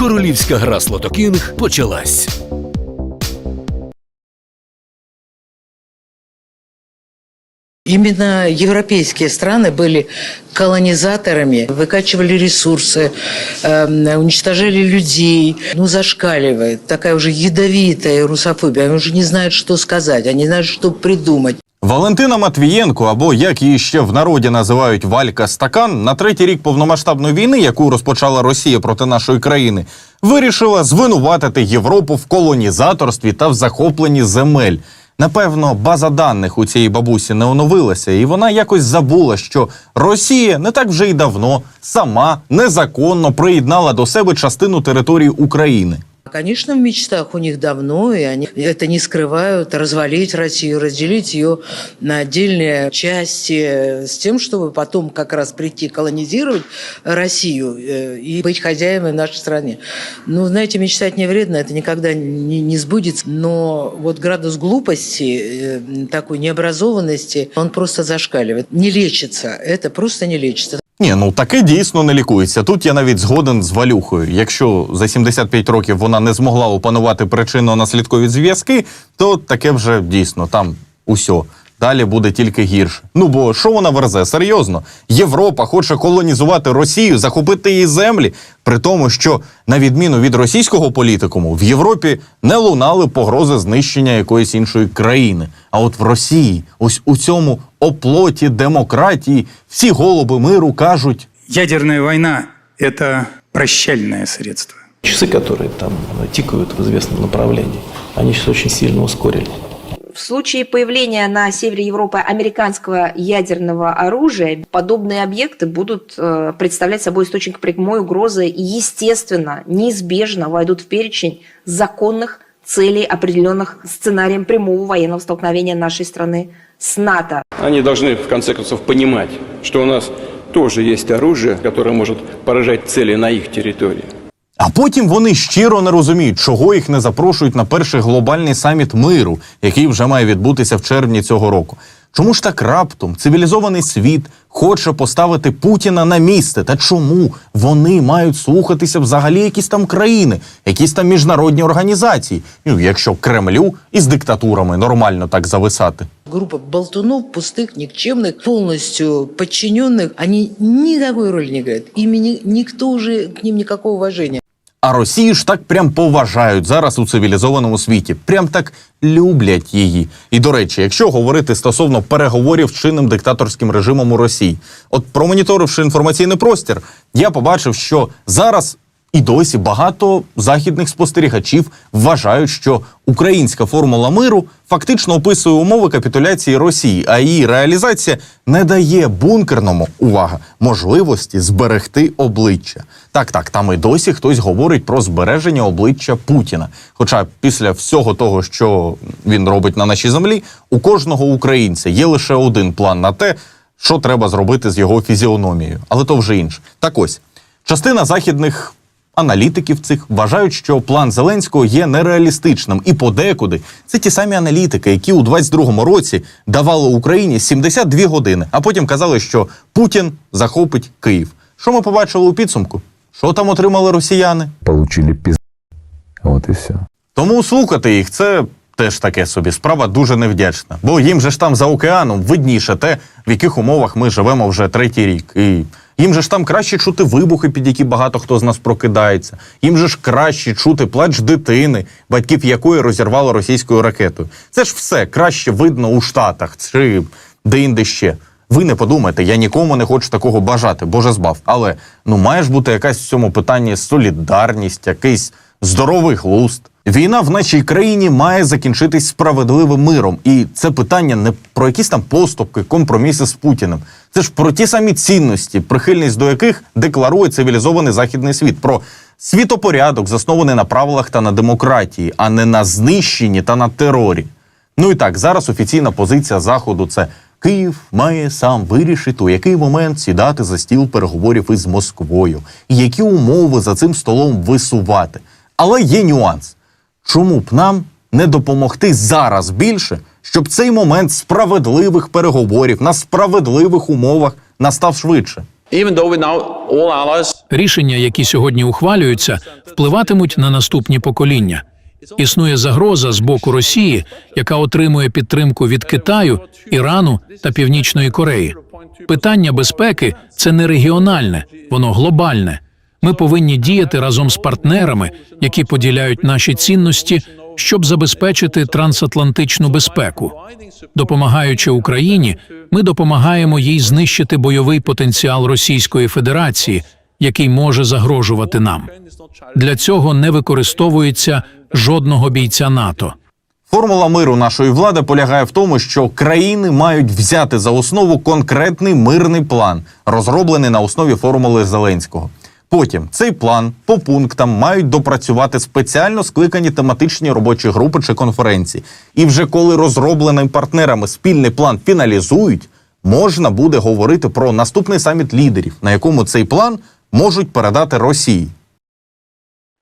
Королівська гра Слотокінг почалась. Именно европейские страны были колонизаторами, выкачивали ресурсы, э, уничтожали людей. Ну, зашкаливает. Такая уже ядовитая русофобия. Они уже не знают, что сказать, они не знают, что придумать. Валентина Матвієнко, або як її ще в народі називають Валька Стакан, на третій рік повномасштабної війни, яку розпочала Росія проти нашої країни, вирішила звинуватити Європу в колонізаторстві та в захопленні земель. Напевно, база даних у цієї бабусі не оновилася, і вона якось забула, що Росія не так вже й давно сама незаконно приєднала до себе частину території України. Конечно, в мечтах у них давно, и они это не скрывают, развалить Россию, разделить ее на отдельные части, с тем, чтобы потом как раз прийти колонизировать Россию э, и быть хозяевами нашей стране. Ну, знаете, мечтать не вредно, это никогда не, не сбудется, но вот градус глупости, э, такой необразованности, он просто зашкаливает. Не лечится, это просто не лечится. Ні, ну таке дійсно не лікується. Тут я навіть згоден з Валюхою. Якщо за 75 років вона не змогла опанувати причинно-наслідкові зв'язки, то таке вже дійсно там усьо. Далі буде тільки гірше. Ну бо що вона верзе? Серйозно, Європа хоче колонізувати Росію, захопити її землі, при тому, що на відміну від російського політикуму в Європі не лунали погрози знищення якоїсь іншої країни. А от в Росії, ось у цьому оплоті демократії, всі голуби миру кажуть. Ядерная война – это прощальное средство. Часы, которые там тикают в известном направлении, они сейчас очень сильно ускорились. В случае появления на севере Европы американского ядерного оружия, подобные объекты будут э, представлять собой источник прямой угрозы и, естественно, неизбежно войдут в перечень законных целей, определенных сценарием прямого военного столкновения нашей страны с НАТО. Они должны, в конце концов, понимать, что у нас тоже есть оружие, которое может поражать цели на их территории. А потім вони щиро не розуміють, чого їх не запрошують на перший глобальний саміт миру, який вже має відбутися в червні цього року. Чому ж так раптом цивілізований світ хоче поставити Путіна на місце? Та чому вони мають слухатися взагалі якісь там країни, якісь там міжнародні організації? Ну, якщо Кремлю із диктатурами нормально так зависати. Группа болтунов, пустых, никчемных, полностью подчиненных, они никакой роли не играют. Ими ни- никто уже к ним никакого уважения. А Росію ж так прям поважають зараз у цивілізованому світі, прям так люблять її. І до речі, якщо говорити стосовно переговорів з чинним диктаторським режимом у Росії, от промоніторивши інформаційний простір, я побачив, що зараз і досі багато західних спостерігачів вважають, що українська формула миру фактично описує умови капітуляції Росії, а її реалізація не дає бункерному увага можливості зберегти обличчя. Так, так, там і досі хтось говорить про збереження обличчя Путіна. Хоча після всього того, що він робить на нашій землі, у кожного українця є лише один план на те, що треба зробити з його фізіономією. Але то вже інше. Так ось частина західних аналітиків цих вважають, що план Зеленського є нереалістичним, і подекуди це ті самі аналітики, які у 22-му році давали Україні 72 години, а потім казали, що Путін захопить Київ. Що ми побачили у підсумку? Що там отримали росіяни? получили пиз... Вот и все. Тому слухати їх це теж таке собі справа дуже невдячна. Бо їм же ж там за океаном видніше те, в яких умовах ми живемо вже третій рік. І їм же ж там краще чути вибухи, під які багато хто з нас прокидається. Їм же ж краще чути плач дитини, батьків якої розірвало російською ракетою. Це ж все краще видно у Штатах чи де-інде ще. Ви не подумайте, я нікому не хочу такого бажати, Боже збав. Але ну має ж бути якась в цьому питанні солідарність, якийсь здоровий глузд. Війна в нашій країні має закінчитись справедливим миром, і це питання не про якісь там поступки, компроміси з Путіним. Це ж про ті самі цінності, прихильність до яких декларує цивілізований західний світ. Про світопорядок, заснований на правилах та на демократії, а не на знищенні та на терорі. Ну і так, зараз офіційна позиція заходу це Київ має сам вирішити, у який момент сідати за стіл переговорів із Москвою, і які умови за цим столом висувати. Але є нюанс. Чому б нам не допомогти зараз більше, щоб цей момент справедливих переговорів на справедливих умовах настав швидше? Рішення, які сьогодні ухвалюються, впливатимуть на наступні покоління. Існує загроза з боку Росії, яка отримує підтримку від Китаю, Ірану та Північної Кореї. Питання безпеки це не регіональне, воно глобальне. Ми повинні діяти разом з партнерами, які поділяють наші цінності, щоб забезпечити трансатлантичну безпеку. Допомагаючи Україні, ми допомагаємо їй знищити бойовий потенціал Російської Федерації, який може загрожувати нам. Для цього не використовується жодного бійця НАТО. Формула миру нашої влади полягає в тому, що країни мають взяти за основу конкретний мирний план, розроблений на основі формули Зеленського. Потім цей план по пунктам мають допрацювати спеціально скликані тематичні робочі групи чи конференції. І вже коли розробленим партнерами спільний план фіналізують, можна буде говорити про наступний саміт лідерів, на якому цей план можуть передати Росії.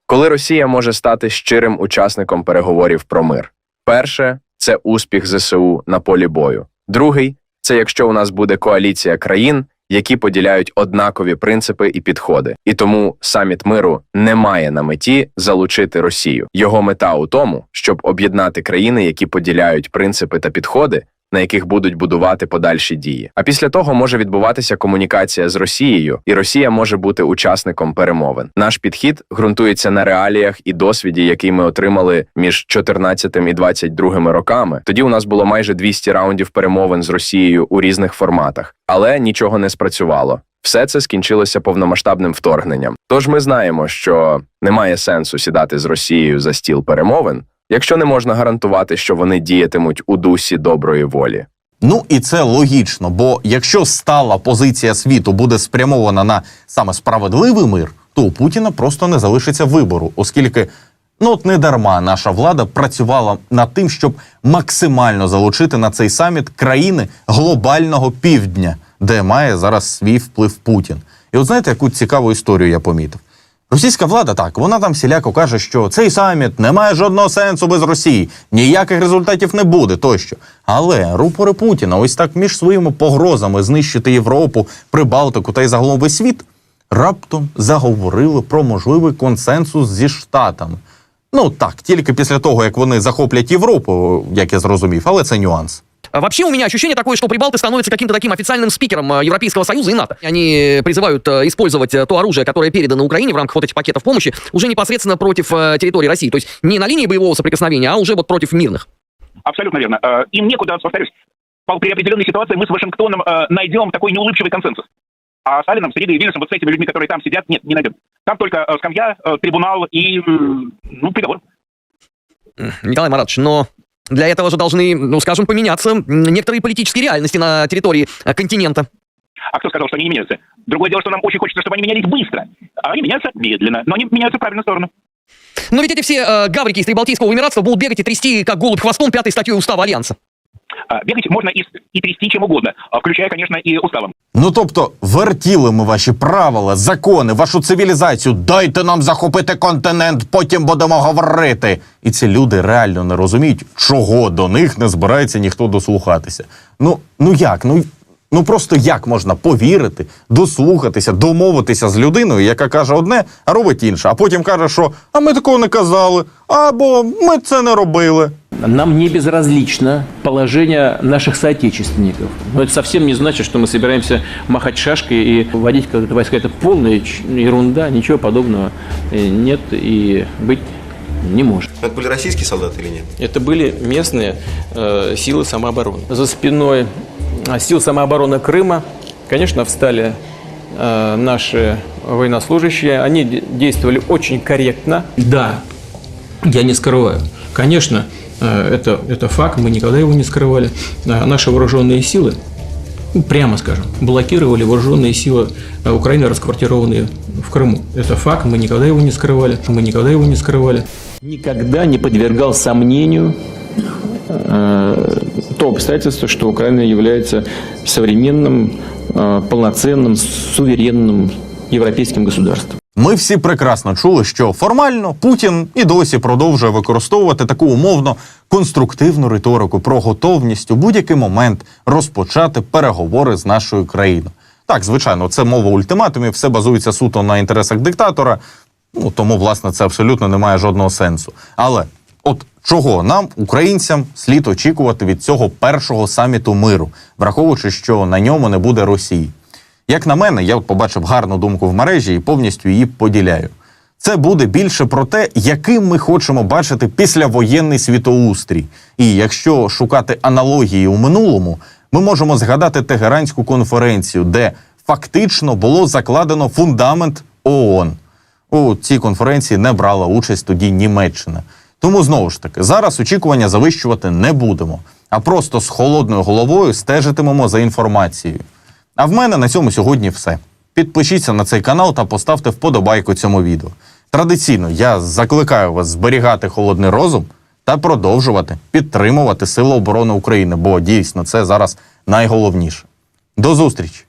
Коли Росія може стати щирим учасником переговорів про мир? Перше це успіх ЗСУ на полі бою. Другий це якщо у нас буде коаліція країн, які поділяють однакові принципи і підходи. І тому саміт миру не має на меті залучити Росію. Його мета у тому, щоб об'єднати країни, які поділяють принципи та підходи, на яких будуть будувати подальші дії. А після того може відбуватися комунікація з Росією, і Росія може бути учасником перемовин. Наш підхід ґрунтується на реаліях і досвіді, який ми отримали між 14 і 22 роками. Тоді у нас було майже 200 раундів перемовин з Росією у різних форматах, але нічого не спрацювало. Все це скінчилося повномасштабним вторгненням. Тож ми знаємо, що немає сенсу сідати з Росією за стіл перемовин, якщо не можна гарантувати, що вони діятимуть у дусі доброї волі. Ну і це логічно, бо якщо стала позиція світу буде спрямована на саме справедливий мир, то у Путіна просто не залишиться вибору, оскільки ну от не дарма наша влада працювала над тим, щоб максимально залучити на цей саміт країни глобального півдня, де має зараз свій вплив Путін. І от знаєте, яку цікаву історію я помітив. Російська влада так, вона там всіляко каже, що цей саміт не має жодного сенсу без Росії, ніяких результатів не буде тощо. Але рупори Путіна, ось так між своїми погрозами знищити Європу, Прибалтику та й загалом весь світ, раптом заговорили про можливий консенсус зі Штатами. Ну так, тільки після того, як вони захоплять Європу, як я зрозумів, але це нюанс. Вообще у меня ощущение такое, что прибалты становятся каким-то таким официальным спикером э, Европейского Союза и НАТО. Они призывают э, использовать э, то оружие, которое передано Украине в рамках вот этих пакетов помощи, уже непосредственно против э, территории России. То есть не на линии боевого соприкосновения, а уже вот против мирных. Абсолютно верно. Э, Им некуда, повторюсь, по- при определенной ситуации мы с Вашингтоном э, найдем такой неулыбчивый консенсус. А с Сталином, с Ригой и Вильнюсом, вот с этими людьми, которые там сидят, нет, не найдем. Там только э, скамья, э, трибунал и, ну, приговор. Николай Маратович, но для этого же должны, ну, скажем, поменяться некоторые политические реальности на территории э, континента. А кто сказал, что они не меняются? Другое дело, что нам очень хочется, чтобы они менялись быстро. А они меняются медленно, но они меняются в правильную сторону. Но ведь эти все э, гаврики из Прибалтийского Эмиратства будут бегать и трясти, как голубь хвостом, пятой статьей Устава Альянса. А, Бегать можно и, с- и трясти чем угодно, включая, конечно, и уставом. Ну тобто, вертіли ми ваші правила, закони, вашу цивілізацію. Дайте нам захопити континент, потім будемо говорити. І ці люди реально не розуміють, чого до них не збирається ніхто дослухатися. Ну, ну як? Ну, ну просто як можна повірити, дослухатися, домовитися з людиною, яка каже одне, а робить інше, а потім каже, що а ми такого не казали, або ми це не робили. Нам не безразлично положение наших соотечественников. Но это совсем не значит, что мы собираемся махать шашкой и вводить как войска. Это полная ерунда, ничего подобного э, нет и быть не может. Это были российские солдаты или нет? Это были местные э, силы самообороны. За спиной э, сил самообороны Крыма, конечно, встали э, наши военнослужащие. Они де- действовали очень корректно. Да, я не скрываю. Конечно, это, это факт, мы никогда его не скрывали. А Наши вооруженные силы, ну, прямо скажем, блокировали вооруженные силы э, Украины, расквартированные в Крыму. Это факт, мы никогда его не скрывали. Мы никогда его не скрывали. Никогда не подвергал сомнению то обстоятельство, что Украина является современным, полноценным, суверенным европейским государством. Ми всі прекрасно чули, що формально Путін і досі продовжує використовувати таку умовно конструктивну риторику про готовність у будь-який момент розпочати переговори з нашою країною. Так, звичайно, це мова ультиматумів, все базується суто на інтересах диктатора. Ну тому, власне, це абсолютно не має жодного сенсу. Але от чого нам, українцям, слід очікувати від цього першого саміту миру, враховуючи, що на ньому не буде Росії. Як на мене, я от побачив гарну думку в мережі і повністю її поділяю. Це буде більше про те, яким ми хочемо бачити післявоєнний світоустрій. І якщо шукати аналогії у минулому, ми можемо згадати Тегеранську конференцію, де фактично було закладено фундамент ООН. У цій конференції не брала участь тоді Німеччина. Тому знову ж таки, зараз очікування завищувати не будемо, а просто з холодною головою стежитимемо за інформацією. А в мене на цьому сьогодні все. Підпишіться на цей канал та поставте вподобайку цьому відео. Традиційно я закликаю вас зберігати холодний розум та продовжувати підтримувати Сили оборони України, бо дійсно це зараз найголовніше. До зустрічі!